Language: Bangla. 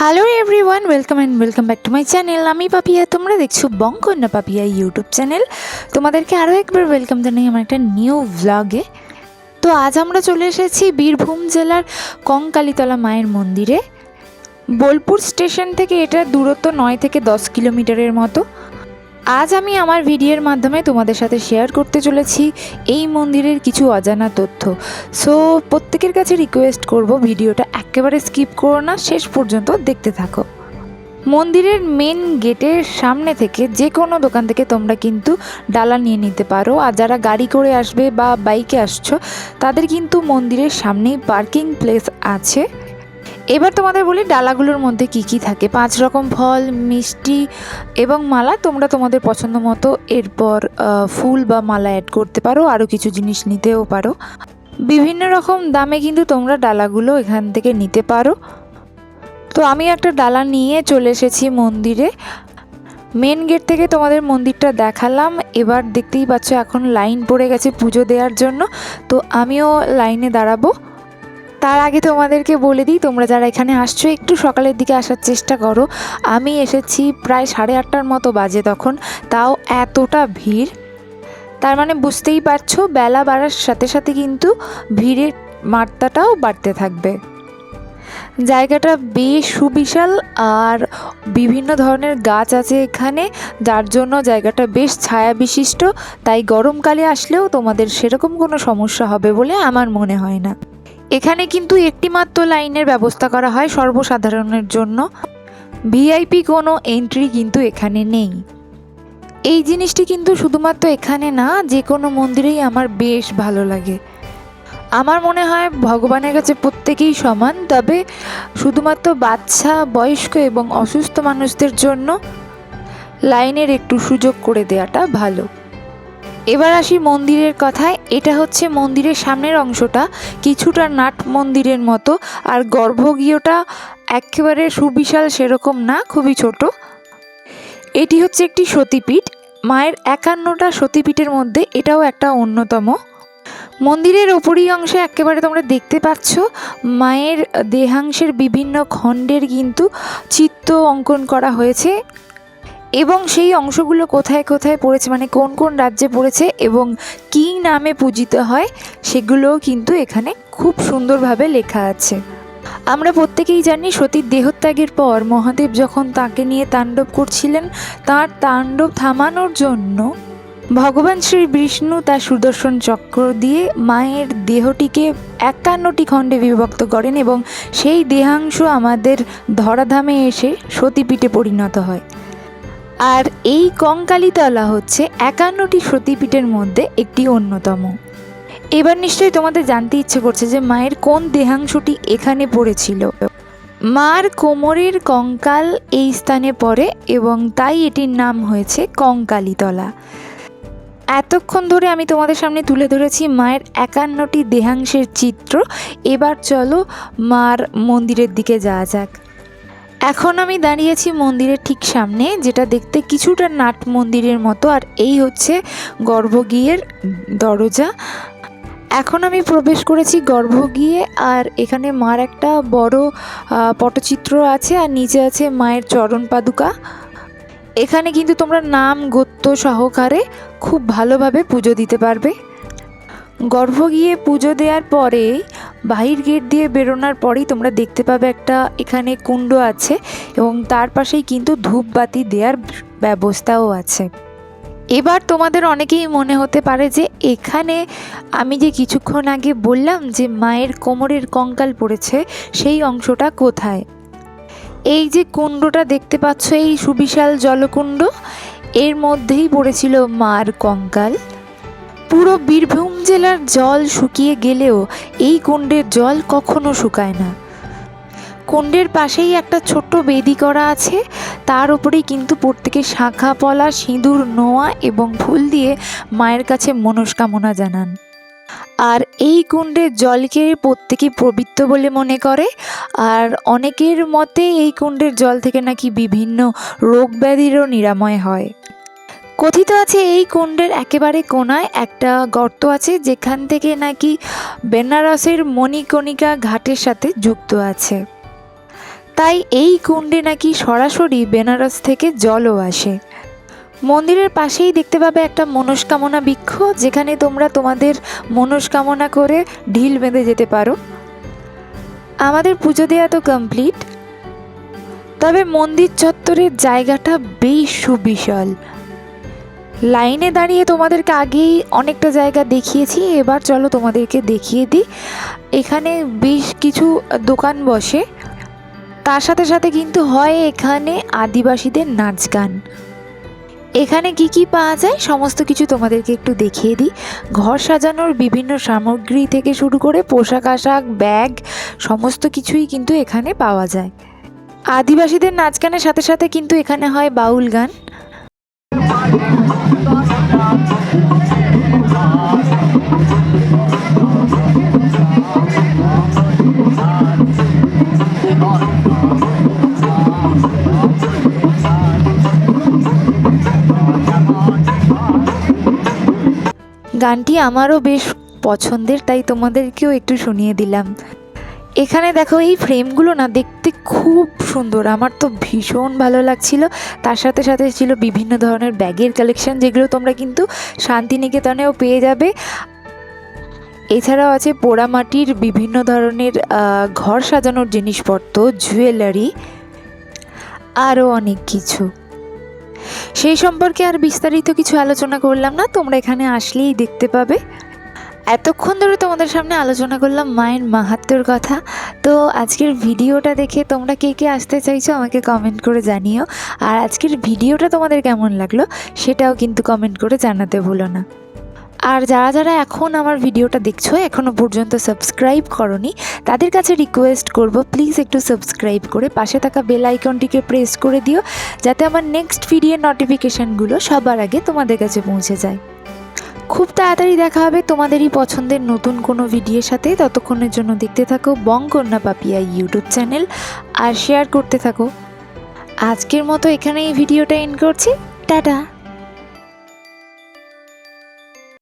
Hello everyone welcome and welcome back to my channel আমি পাপিয়া, তোমরা দেখছ বঙ্কন্যা পাপিয়া ইউটিউব চ্যানেল তোমাদেরকে আরও একবার ওয়েলকাম জানাই আমার একটা নিউ ভ্লগে তো আজ আমরা চলে এসেছি বীরভূম জেলার কঙ্কালীতলা মায়ের মন্দিরে। বোলপুর স্টেশন থেকে এটা দূরত্ব নয় থেকে দশ কিলোমিটারের মতো। আজ আমি আমার ভিডিওর মাধ্যমে তোমাদের সাথে শেয়ার করতে চলেছি এই মন্দিরের কিছু অজানা তথ্য। সো প্রত্যেকের কাছে রিকোয়েস্ট করব ভিডিওটা একেবারে স্কিপ করো না, শেষ পর্যন্ত দেখতে থাকো। মন্দিরের মেন গেটের সামনে থেকে যে কোনো দোকান থেকে তোমরা কিন্তু ডালা নিয়ে নিতে পারো। আর যারা গাড়ি করে আসবে বা বাইকে আসছো, তাদের কিন্তু মন্দিরের সামনেই পার্কিং প্লেস আছে। এবার তোমাদের বলি ডালাগুলোর মধ্যে কি কি থাকে? পাঁচ রকম ফল, মিষ্টি এবং মালা তোমরা তোমাদের পছন্দ মতো। এরপর ফুল বা মালা অ্যাড করতে পারো আরও কিছু জিনিস নিতেও পারো। বিভিন্ন রকম দামে কিন্তু তোমরা ডালাগুলো এখান থেকে নিতে পারো। তো আমি একটা ডালা নিয়ে চলে এসেছি মন্দিরে। মেন গেট থেকে তোমাদের মন্দিরটা দেখালাম। এবার দেখতেই পাচ্ছ এখন লাইন পড়ে গেছে পুজো দেওয়ার জন্য। তো আমিও লাইনে দাঁড়াবো। তার আগে তোমাদেরকে বলে দিই, তোমরা যারা এখানে আসছো, একটু সকালের দিকে আসার চেষ্টা করো। আমি এসেছি প্রায় সাড়ে আটটার মতো বাজে তখন, তাও এতটা ভিড়। তার মানে বুঝতেই পারছ, বেলা বাড়ার সাথে সাথে কিন্তু ভিড়ের মাত্রাটাও বাড়তে থাকবে। জায়গাটা বেশ সুবিশাল আর বিভিন্ন ধরনের গাছ আছে এখানে, যার জন্য জায়গাটা বেশ ছায়া বিশিষ্ট। তাই গরমকালে আসলেও তোমাদের সেরকম কোনো সমস্যা হবে বলে আমার মনে হয় না। এখানে কিন্তু একটিমাত্র লাইনের ব্যবস্থা করা হয় সর্বসাধারণের জন্য। ভিআইপি কোনো এন্ট্রি কিন্তু এখানে নেই। এই জিনিসটি কিন্তু শুধুমাত্র এখানে না, যে কোনো মন্দিরেই আমার বেশ ভালো লাগে। আমার মনে হয় ভগবানের কাছে প্রত্যেকেই সমান, তবে শুধুমাত্র বাচ্চা, বয়স্ক এবং অসুস্থ মানুষদের জন্য লাইনের একটু সুযোগ করে দেওয়াটা ভালো। এবার আসি মন্দিরের কথায়। এটা হচ্ছে মন্দিরের সামনের অংশটা। কিছুটা নাট মন্দিরের মতো। আর গর্ভগৃহটা একেবারে সুবিশাল সেরকম না, খুবই ছোট। এটি হচ্ছে একটি সতীপীঠ। মায়ের একান্নটা সতীপীঠের মধ্যে এটাও একটা অন্যতম। মন্দিরের ওপরই অংশে একেবারে তোমরা দেখতে পাচ্ছ, মায়ের দেহাংশের বিভিন্ন খণ্ডের কিন্তু চিত্র অঙ্কন করা হয়েছে। এবং সেই অংশগুলো কোথায় কোথায় পড়েছে মানে কোন কোন রাজ্যে পড়েছে এবং কী নামে পূজিত হয়, সেগুলোও কিন্তু এখানে খুব সুন্দরভাবে লেখা আছে। আমরা প্রত্যেকেই জানি সতীর দেহত্যাগের পর মহাদেব যখন তাকে নিয়ে তাণ্ডব করছিলেন, তার তাণ্ডব থামানোর জন্য ভগবান শ্রী বিষ্ণু তার সুদর্শন চক্র দিয়ে মায়ের দেহটিকে একান্নটি খণ্ডে বিভক্ত করেন এবং সেই দেহাংশ আমাদের ধরাধামে এসে সতীপীঠে পরিণত হয়। আর এই কঙ্কালীতলা হচ্ছে একান্নটি সতীপীঠের মধ্যে একটি অন্যতম। এবার নিশ্চয়ই তোমাদের জানতে ইচ্ছে করছে যে মায়ের কোন দেহাংশটি এখানে পড়েছিল। মার কোমরের কঙ্কাল এই স্থানে পড়ে এবং তাই এটির নাম হয়েছে কঙ্কালীতলা এতক্ষণ ধরে আমি তোমাদের সামনে তুলে ধরেছি মায়ের একান্নটি দেহাংশের চিত্র। এবার চলো মার মন্দিরের দিকে যাওয়া যাক। এখন আমি দাঁড়িয়েছি মন্দিরের ঠিক সামনে, যেটা দেখতে কিছুটা নাট মন্দিরের মতো, আর এই হচ্ছে গর্ভগৃহের দরজা। এখন আমি প্রবেশ করেছি গর্ভগৃহে, আর এখানে মার একটা বড় পটচিত্র আছে, আর নিচে আছে মায়ের চরণ পাদুকা। এখানে কিন্তু তোমরা নাম, গোত্র, সহকারে খুব ভালোভাবে পুজো দিতে পারবে। গর্ভগৃহে পুজো দেওয়ার পরে বাহির গেট দিয়ে বেরোনোর পরেই তোমরা দেখতে পাবে একটা এখানে কুণ্ড আছে এবং তার পাশেই কিন্তু ধূপবাতি দেওয়ার ব্যবস্থাও আছে। এবার তোমাদের অনেকেই মনে হতে পারে যে এখানে আমি যে কিছুক্ষণ আগে বললাম যে মায়ের কোমরের কঙ্কাল পড়েছে, সেই অংশটা কোথায়? এই যে কুণ্ডটা দেখতে পাচ্ছ, এই সুবিশাল জলকুণ্ড, এর মধ্যেই পড়েছিল মার কঙ্কাল। পুরো বীরভূম জেলার জল শুকিয়ে গেলেও এই কুণ্ডের জল কখনো শুকায় না। কুণ্ডের পাশেই একটা ছোট্ট বেদি করা আছে, তার উপরেই কিন্তু প্রত্যেকে শাখা পলা সিঁদুর, নোয়া এবং ফুল দিয়ে মায়ের কাছে মনস্কামনা জানান। আর এই কুণ্ডের জলকে প্রত্যেকে পবিত্র বলে মনে করে, আর অনেকের মতে এই কুণ্ডের জল থেকে নাকি বিভিন্ন রোগ ব্যাধিরও নিরাময় হয়। কথিত আছে এই কুণ্ডের একেবারে কোনায় একটা গর্ত আছে, যেখান থেকে নাকি বেনারসের মণিকণিকা ঘাটের সাথে যুক্ত আছে। তাই এই কুণ্ডে নাকি সরাসরি বেনারস থেকে জলও আসে। মন্দিরের পাশেই দেখতে পাবে একটা মনস্কামনা বৃক্ষ, যেখানে তোমরা তোমাদের মনস্কামনা করে ঢিল বেঁধে যেতে পারো। আমাদের পুজো দেওয়া তো কমপ্লিট তবে মন্দির চত্বরের জায়গাটা বেশ সুবিশাল। লাইনে দাঁড়িয়ে তোমাদেরকে আগেই অনেকটা জায়গা দেখিয়েছি। এবার চলো তোমাদেরকে দেখিয়ে দিই। এখানে বেশ কিছু দোকান বসে। তার সাথে সাথে কিন্তু হয় এখানে আদিবাসীদের নাচ গান। এখানে কি কি পাওয়া যায় সমস্ত কিছু তোমাদেরকে একটু দেখিয়ে দিই। ঘর সাজানোর বিভিন্ন সামগ্রী থেকে শুরু করে পোশাক, আশাক, ব্যাগ সমস্ত কিছুই কিন্তু এখানে পাওয়া যায়। আদিবাসীদের নাচ গানের সাথে সাথে কিন্তু এখানে হয় বাউল গান। গানটি আমারও বেশ পছন্দের, তাই তোমাদেরকেও একটু শুনিয়ে দিলাম। এখানে দেখো, এই ফ্রেমগুলো না দেখতে খুব সুন্দর। আমার তো ভীষণ ভালো লাগছিল। তার সাথে সাথে ছিল বিভিন্ন ধরনের ব্যাগের কালেকশন যেগুলো তোমরা কিন্তু শান্তিনিকেতনেও পেয়ে যাবে। এছাড়াও আছে পোড়ামাটির বিভিন্ন ধরনের ঘর সাজানোর জিনিসপত্র, জুয়েলারি, আরও অনেক কিছু। সেই সম্পর্কে আর বিস্তারিত কিছু আলোচনা করলাম না, তোমরা এখানে আসলেই দেখতে পাবে। এতক্ষণ ধরে তোমাদের সামনে আলোচনা করলাম মায়ের মাহাত্মর কথা। তো আজকের ভিডিওটা দেখে তোমরা কে কে আসতে চাইছো আমাকে কমেন্ট করে জানিও। আর আজকের ভিডিওটা তোমাদের কেমন লাগল সেটাও কিন্তু কমেন্ট করে জানাতে ভুলো না। আর যারা যারা এখন আমার ভিডিওটা দেখছ এখনও পর্যন্ত সাবস্ক্রাইব করনি, তাদের কাছে রিকোয়েস্ট করব প্লিজ একটু সাবস্ক্রাইব করে পাশে থাকা বেল আইকনটিকে প্রেস করে দিও, যাতে আমার নেক্সট ভিডিওর নোটিফিকেশানগুলো সবার আগে তোমাদের কাছে পৌঁছে যায়। খুব তাড়াতাড়ি দেখা হবে তোমাদেরই পছন্দের নতুন কোনো ভিডিওর সাথে। ততক্ষণের জন্য দেখতে থাকো বঙ্কন্যা পাপিয়া ইউটিউব চ্যানেল আর শেয়ার করতে থাকো। আজকের মতো এখানেই ভিডিওটা এন্ড করছি। টাটা!